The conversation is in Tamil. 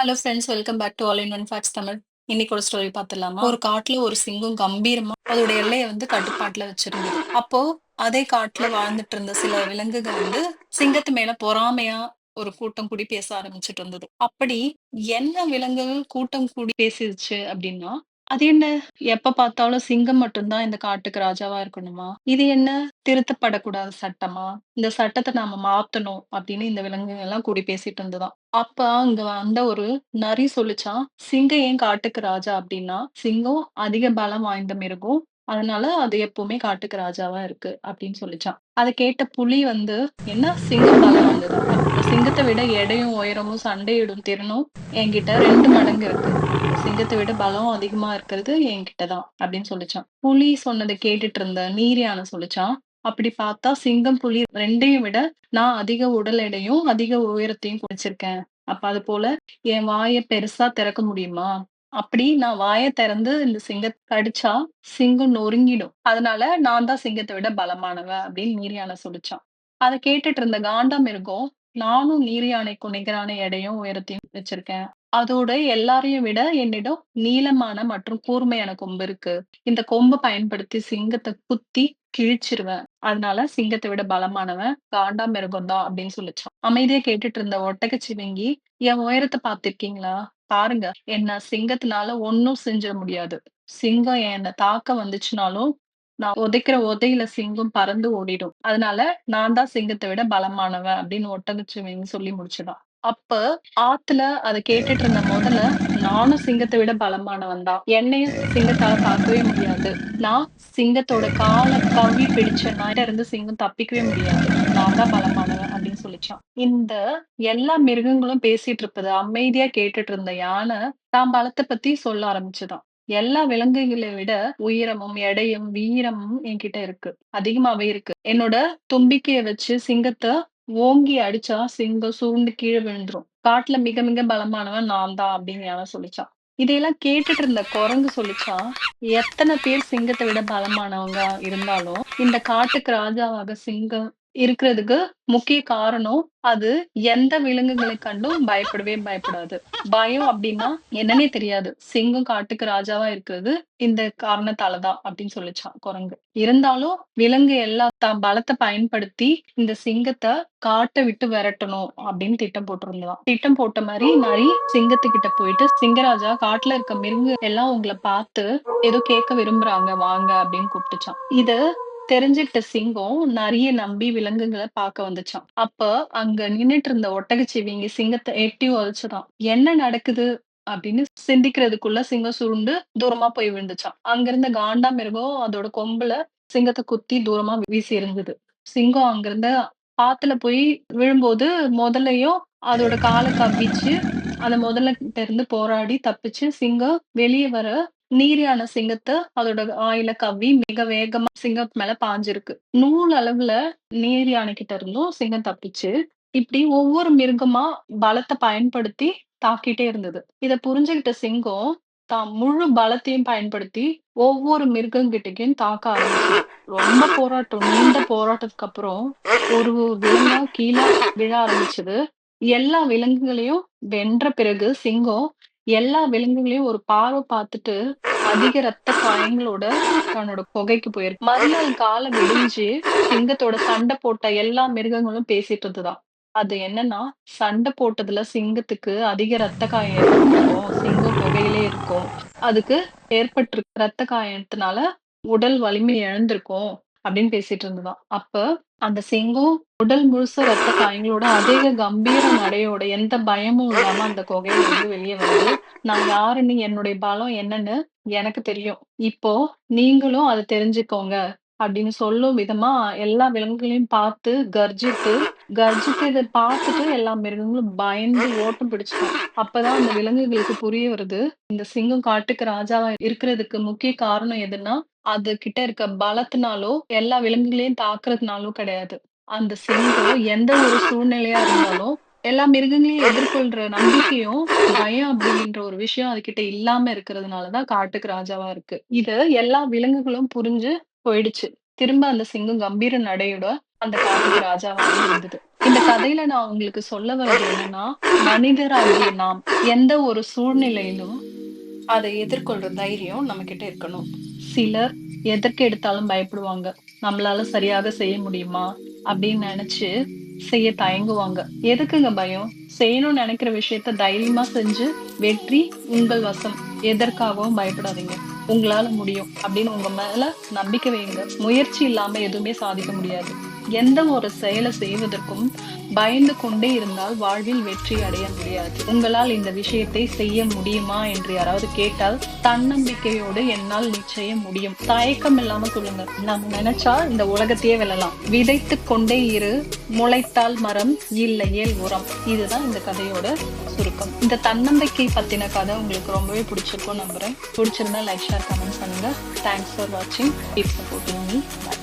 Hello friends welcome back to all in one facts Tamil இன்னைக்கு ஒரு ஸ்டோரி பார்த்துலாமா ஒரு காட்டுல ஒரு சிங்கம் கம்பீரமா அதோட எல்லையை வந்து கட்டுப்பாட்டுல வச்சிருந்தது. அப்போ அதே காட்டுல வாழ்ந்துட்டு இருந்த சில விலங்குகள் வந்து சிங்கத்து மேல பொறாமையா ஒரு கூட்டம் கூடி பேச ஆரம்பிச்சிட்டு இருந்தது. அப்படி என்ன விலங்குகள் கூட்டம் கூடி பேசிடுச்சு அப்படின்னா அது என்ன? எப்ப பார்த்தாலும் சிங்கம் மட்டும்தான் இந்த காட்டுக்கு ராஜாவா இருக்கணுமா? இது என்ன? திருத்தப்படக்கூடாத சட்டமா? இந்த சட்டத்தை நாம மாத்தணும் அப்படின்னு இந்த விலங்குகள் எல்லாம் கூடி பேசிட்டு இருந்ததாம் அப்ப அங்க வந்த ஒரு நரி சொல்லிச்சான் சிங்கம் ஏன் காட்டுக்கு ராஜா? அப்படின்னா சிங்கம் அதிக பலம் வாய்ந்த மிருகம் அதனால அது எப்பவுமே காட்டுக்கு ராஜாவா இருக்கு அப்படின்னு சொல்லிச்சான். அதை கேட்ட புலி வந்து என்ன சிங்கம் பலம் வந்தது சிங்கத்தை விட எடையும் உயரமும் சண்டையிடும் திறனும் என்கிட்ட ரெண்டு மடங்கு இருக்கு. சிங்கத்தை விட பலம் அதிகமா இருக்கிறது என்கிட்ட தான் அப்படின்னு சொல்லிச்சான். புலி சொன்னதை கேட்டுட்டு இருந்த நீரியான சொல்லிச்சான். அப்படி பார்த்தா சிங்கம் புலி ரெண்டையும் விட நான் அதிக உடல் எடையும் அதிக உயரத்தையும் குடிச்சிருக்கேன். அப்ப அது போல என் வாயை பெருசா திறக்க முடியுமா? அப்படி நான் வாயை திறந்து இந்த சிங்கத்தை கடிச்சா சிங்கம் நொறுங்கிடும். அதனால நான் தான் சிங்கத்தை விட பலமானவ அப்படின்னு நீர்யானை சொல்லிச்சான். அதை கேட்டுட்டு இருந்த காண்டாமிருகம் நானும் நீரியானைக்கு நிகரான எடையும் உயரத்தையும் வச்சிருக்கேன். அதோட எல்லாரையும் விட என்னிடம் நீளமான மற்றும் கூர்மையான கொம்பு இருக்கு. இந்த கொம்பை பயன்படுத்தி சிங்கத்தை குத்தி கிழிச்சிருவேன். அதனால சிங்கத்தை விட பலமானவன் காண்டா மிருகம் தான் அப்படின்னு சொல்லிச்சான். அமைதியா கேட்டுட்டு இருந்த ஒட்டக என் உயரத்தை பார்த்திருக்கீங்களா? பாருங்க என்ன சிங்கத்தினால ஒன்னும் செஞ்சிட முடியாது. சிங்கம் என்ன தாக்க வந்துச்சுனாலும் நான் உதைக்கிற உதையில சிங்கம் பறந்து ஓடிடும். அதனால நான் தான் சிங்கத்தை விட பலமானவன் அப்படின்னு ஒட்டகச்சுவன் சொல்லி முடிச்சுதான் அப்ப ஆத்துல அதை கேட்டுட்டு இருந்த முதல்ல நானும் சிங்கத்தை விட பலமானவன் தான். என்னையும் சிங்கத்தால தாக்கவே முடியாது. நான் சிங்கத்தோட காலை கவி பிடிச்ச இருந்து சிங்கம் தப்பிக்கவே முடியாது. நான் தான் பலமானவன். அப்படின்னு சொல்லிச்சான். இந்த எல்லா மிருகங்களும் பேசிட்டு இருப்பது அமைதியா கேட்டுட்டு இருந்த யானை தான் பலத்தை பத்தி சொல்ல ஆரம்பிச்சுதான். எல்லா விலங்குகளை விட உயரமும் எடையும் வீரமும் என்கிட்ட இருக்கு. அதிகமாவே இருக்கு. என்னோட தும்பிக்கைய வச்சு சிங்கத்தை ஓங்கி அடிச்சா சிங்கம் சுருண்டு கீழே விழுந்துரும். காட்டுல மிக மிக பலமானவன் நான் தான் அப்படின்னு யானை சொல்லிச்சான். இதையெல்லாம் கேட்டுட்டு இருந்த குரங்கு சொல்லிச்சான் எத்தனை பேர் சிங்கத்தை விட பலமானவங்க இருந்தாலும் இந்த காட்டுக்கு ராஜாவாக சிங்கம் இருக்கிறதுக்கு முக்கிய காரணம் அது எந்த விலங்குகளை கண்டும் பயப்படவே பயப்படாது. பயம் அப்படின்னா என்னன்னே தெரியாது. சிங்கம் காட்டுக்கு ராஜாவா இருக்கிறது இந்த காரணத்தாலதான் அப்படின்னு சொல்லிச்சான் குரங்கு. இருந்தாலும் விலங்கு எல்லாம் தான் பலத்தை பயன்படுத்தி இந்த சிங்கத்தை காட்டை விட்டு விரட்டணும் அப்படின்னு திட்டம் போட்டிருந்தான் திட்டம் போட்ட மாதிரி நரி சிங்கத்துக்கிட்ட போயிட்டு சிங்கராஜா காட்டுல இருக்க மிருங்க எல்லாம் உங்களை பார்த்து ஏதோ கேட்க விரும்புறாங்க வாங்க அப்படின்னு கூப்பிட்டுச்சான் இது தெரிஞ்சுக்கிட்ட சிங்கம் நிறைய நம்பி விலங்குகளை பார்க்க வந்துச்சான் அப்ப அங்க நின்னுட்டு இருந்த ஒட்டகச்சிவிங்க சிங்கத்தை எட்டி உதச்சுதான் என்ன நடக்குது அப்படின்னு சிந்திக்கிறதுக்குள்ள சிங்கம் சுருண்டு தூரமா போய் விழுந்துச்சான் அங்க இருந்த காண்டா மிருகம் அதோட கொம்புல சிங்கத்தை குத்தி தூரமா வீசி இருந்தது சிங்கம் அங்கிருந்த ஆத்துல போய் விழும்போது முதலையும் அதோட காலை கவ்விச்சு அந்த முதல்ல கிட்ட இருந்து போராடி தப்பிச்சு சிங்கம் வெளியே வர நீரியான சிங்கத்தை அதோட ஆயில கவ்வி மிக வேகமா சிங்கம் மேல பாஞ்சிருக்கு. நூல் அளவுல நீர் யானை கிட்ட இருந்தும் சிங்கம் தப்பிச்சு இப்படி ஒவ்வொரு மிருகமா பலத்தை பயன்படுத்தி தாக்கிட்டே இருந்தது. இத புரிஞ்சுகிட்ட சிங்கம் தான் முழு பலத்தையும் பயன்படுத்தி ஒவ்வொரு மிருகங்கிட்டையும் தாக்க ஆரம்பிச்சு. ரொம்ப போராட்டம் நீண்ட போராட்டத்துக்கு அப்புறம் ஒரு விலங்கா கீழே விழ ஆரம்பிச்சது. எல்லா விலங்குகளையும் வென்ற பிறகு சிங்கம் எல்லா விலங்குகளையும் ஒரு பார்வை பார்த்துட்டு அதிக ரத்த காயங்களோட தன்னோட புகைக்கு போயிருக்கு மறுநாள் காலை விடிஞ்சு சிங்கத்தோட சண்டை போட்ட எல்லா மிருகங்களும் பேசிட்டு இருந்துதான் அது என்னன்னா சண்டை போட்டதுல சிங்கத்துக்கு அதிக ரத்த காயம் இருக்கும் சிங்கம் புகையிலே இருக்கும். அதுக்கு ஏற்பட்டிருக்க ரத்த காயத்தினால உடல் வலிமை இழந்திருக்கும் அப்படின்னு பேசிட்டு இருந்ததான் அப்ப அந்த சிங்கம் உடல் முழுச ரத்த காயங்களோட அதிக கம்பீர நடையோட எந்த பயமும் இல்லாம அந்த குகையில இருந்து வெளியே வருது நான் யாருன்னு என்னுடைய பலம் என்னன்னு எனக்கு தெரியும். இப்போ நீங்களும் அதை தெரிஞ்சுக்கோங்க அப்படின்னு சொல்லும் விதமா எல்லா விலங்குகளையும் பார்த்து கர்ஜித்து கர்ஜித்து இதை பார்த்துட்டு எல்லா மிருகங்களும் பயந்து ஓட்டம் பிடிச்சிடும் அப்பதான் அந்த விலங்குகளுக்கு புரிய வருது இந்த சிங்கம் காட்டுக்கு ராஜாவா இருக்கிறதுக்கு முக்கிய காரணம் எதுன்னா அது கிட்ட இருக்க பலத்தினாலோ எல்லா விலங்குகளையும் தாக்குறதுனாலோ கிடையாது. அந்த சிங்கம் எந்த ஒரு சூழ்நிலையா இருந்தாலும் எல்லா மிருகங்களையும் எதிர்கொள்ற நம்பிக்கையும் பயம் அப்படின்ற ஒரு விஷயம் அதுகிட்ட இல்லாம இருக்கிறதுனாலதான் காட்டுக்கு ராஜாவா இருக்கு. இத எல்லா விலங்குகளும் புரிஞ்சு போயிடுச்சு. திரும்ப அந்த சிங்கம் கம்பீர நடையோட அந்த காட்டுக்கு ராஜாவாக இருந்தது. இந்த கதையில நான் உங்களுக்கு சொல்ல வர்றது என்னன்னா மனிதராகிய நாம் எந்த ஒரு சூழ்நிலையிலும் அதை எதிர்கொள்ற தைரியம் நம்ம கிட்ட இருக்கணும். சிலர் எதற்கு எடுத்தாலும் பயப்படுவாங்க. நம்மளால சரியாக செய்ய முடியுமா அப்படின்னு நினைச்சு செய்ய தயங்குவாங்க. எதுக்குங்க பயம்? செய்யணும்னு நினைக்கிற விஷயத்த தைரியமா செஞ்சு வெற்றி உங்கள் வசம். எதற்காகவும் பயப்படாதீங்க. உங்களால முடியும் அப்படின்னு உங்க மேல நம்பிக்கை வைங்க. முயற்சி இல்லாம எதுவுமே சாதிக்க முடியாது. எந்த ஒரு செயலை செய்வதற்கும் பயந்து கொண்டே இருந்தால் வாழ்வில் வெற்றி அடைய முடியாது. உங்களால் இந்த விஷயத்தை செய்ய முடியுமா என்று யாராவது கேட்டால் தன்னம்பிக்கையோடு என்னால் நிச்சயம் முடியும். தயக்கம் இல்லாம சொல்லுங்க. நம்ம நினைச்சா இந்த உலகத்தையே வெல்லலாம். விதைத்து கொண்டே இரு. முளைத்தால் மரம் இல்லையேல் உரம். இதுதான் இந்த கதையோட சுருக்கம். இந்த தன்னம்பிக்கை பத்தின கதை உங்களுக்கு ரொம்பவே பிடிச்சிருக்கும் நம்புறேன். பிடிச்சிருந்தா லைக் ஷேர் கமெண்ட் பண்ணுங்க. தேங்க்ஸ் ஃபார் வாட்சிங் கீப் சப்போர்ட்டிங் மீ பை